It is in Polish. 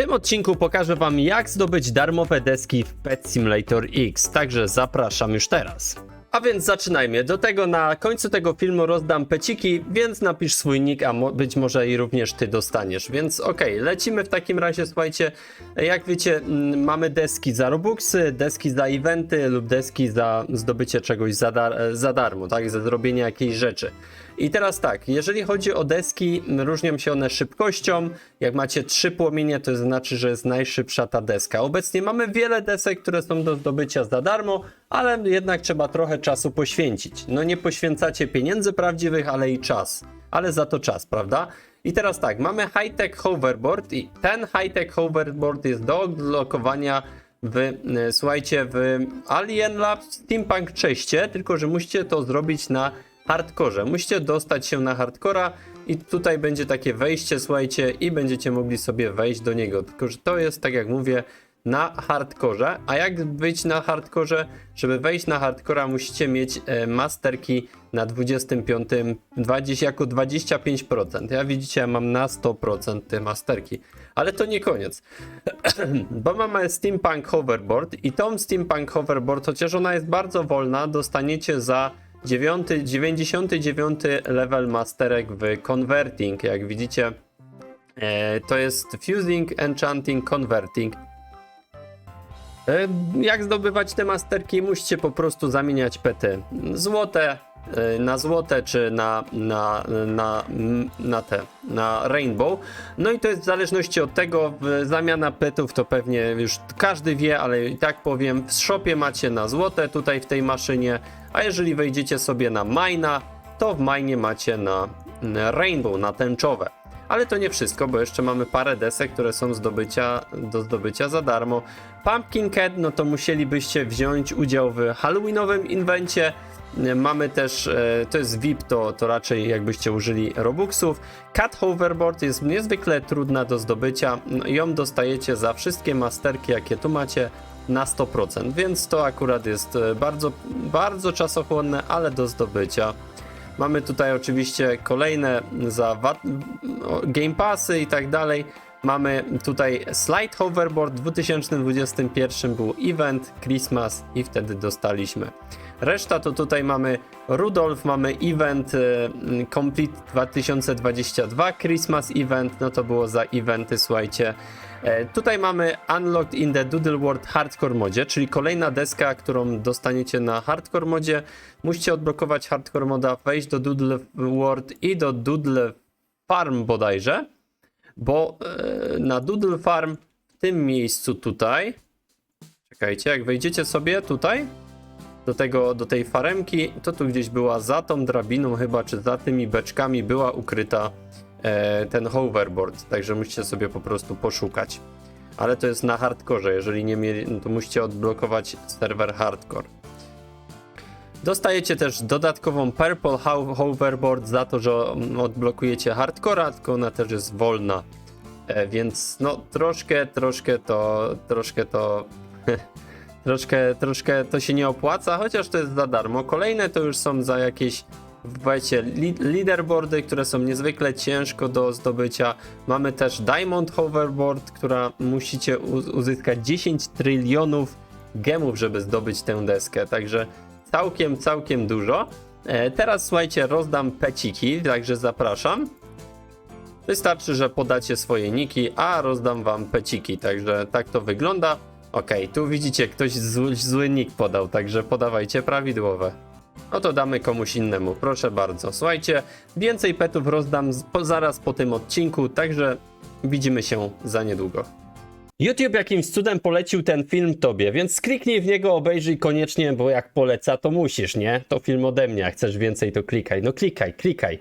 tym odcinku pokażę Wam, jak zdobyć darmowe deski w Pet Simulator X, także zapraszam już teraz. A więc zaczynajmy. Do tego na końcu tego filmu rozdam peciki, więc napisz swój nick, a mo być może i również ty dostaniesz. Więc okej, lecimy w takim razie, słuchajcie. Jak wiecie, mm, mamy deski za Robuxy, deski za eventy lub deski za zdobycie czegoś za, dar za darmo, tak? Za zrobienie jakiejś rzeczy. I teraz tak, jeżeli chodzi o deski, różnią się one szybkością. Jak macie trzy płomienie, to znaczy, że jest najszybsza ta deska. Obecnie mamy wiele desek, które są do zdobycia za darmo, ale jednak trzeba trochę czasu poświęcić. No nie poświęcacie pieniędzy prawdziwych, ale i czas. Ale za to czas, prawda? I teraz tak, mamy high-tech hoverboard i ten high-tech hoverboard jest do odblokowania w, e, słuchajcie, w Alien Labs Steampunk 6, tylko że musicie to zrobić na hardkorze. Musicie dostać się na hardcora i tutaj będzie takie wejście, słuchajcie, i będziecie mogli sobie wejść do niego. Tylko, że to jest, tak jak mówię, na hardkorze. A jak wyjść na hardkorze? Żeby wejść na hardcora musicie mieć e, masterki na 25, 20, jako 25%. Ja widzicie, ja mam na 100% te masterki. Ale to nie koniec. Bo mamy Steampunk Hoverboard i tą Steampunk Hoverboard, chociaż ona jest bardzo wolna, dostaniecie za 9, 99 level masterek w Converting. Jak widzicie, e, to jest Fusing, Enchanting, Converting. E, Jak zdobywać te masterki? Musicie po prostu zamieniać pety złote na złote, czy na, na, na, na te, na rainbow. No i to jest w zależności od tego, zamiana petów to pewnie już każdy wie, ale i tak powiem, w shopie macie na złote tutaj w tej maszynie, a jeżeli wejdziecie sobie na mina, to w minie macie na rainbow, na tęczowe. Ale to nie wszystko, bo jeszcze mamy parę desek, które są zdobycia, do zdobycia za darmo. Pumpkin Cat, no to musielibyście wziąć udział w Halloweenowym inwencie. Mamy też, e, to jest VIP, to, to raczej jakbyście użyli Robuxów. Cat Hoverboard jest niezwykle trudna do zdobycia. No, ją dostajecie za wszystkie masterki, jakie tu macie na 100%, więc to akurat jest e, bardzo, bardzo czasochłonne, ale do zdobycia. Mamy tutaj oczywiście kolejne za Game Passy i tak dalej. Mamy tutaj Slide Hoverboard w 2021 był event Christmas i wtedy dostaliśmy. Reszta to tutaj mamy Rudolf, mamy event e, m, Complete 2022 Christmas event, no to było za eventy, słuchajcie. E, Tutaj mamy Unlocked in the Doodle World Hardcore modzie, czyli kolejna deska, którą dostaniecie na Hardcore modzie. Musicie odblokować Hardcore moda, wejść do Doodle World i do Doodle Farm bodajże, bo e, na Doodle Farm w tym miejscu tutaj, czekajcie, jak wejdziecie sobie tutaj, do, tego, do tej faremki, to tu gdzieś była za tą drabiną chyba, czy za tymi beczkami była ukryta e, ten hoverboard, także musicie sobie po prostu poszukać. Ale to jest na hardkorze, jeżeli nie mieli, no to musicie odblokować serwer hardcore. Dostajecie też dodatkową Purple Ho- Hoverboard za to, że odblokujecie hardcora, tylko ona też jest wolna. E, więc no troszkę, troszkę to, troszkę to, troszkę, troszkę to się nie opłaca, chociaż to jest za darmo. Kolejne to już są za jakieś Wiecie, leaderboardy, które są niezwykle ciężko do zdobycia. Mamy też Diamond Hoverboard, która musicie uzyskać 10 trylionów gemów, żeby zdobyć tę deskę. Także całkiem, całkiem dużo. E, teraz słuchajcie, rozdam peciki, także zapraszam. Wystarczy, że podacie swoje niki, a rozdam wam peciki, także tak to wygląda. Okej, tu widzicie, ktoś zły, zły nick podał, także podawajcie prawidłowe. No to damy komuś innemu, proszę bardzo. Słuchajcie, więcej petów rozdam z, po, zaraz po tym odcinku, także widzimy się za niedługo. YouTube jakimś cudem polecił ten film tobie, więc kliknij w niego, obejrzyj koniecznie, bo jak poleca, to musisz, nie? To film ode mnie, jak chcesz więcej, to klikaj. No klikaj, klikaj.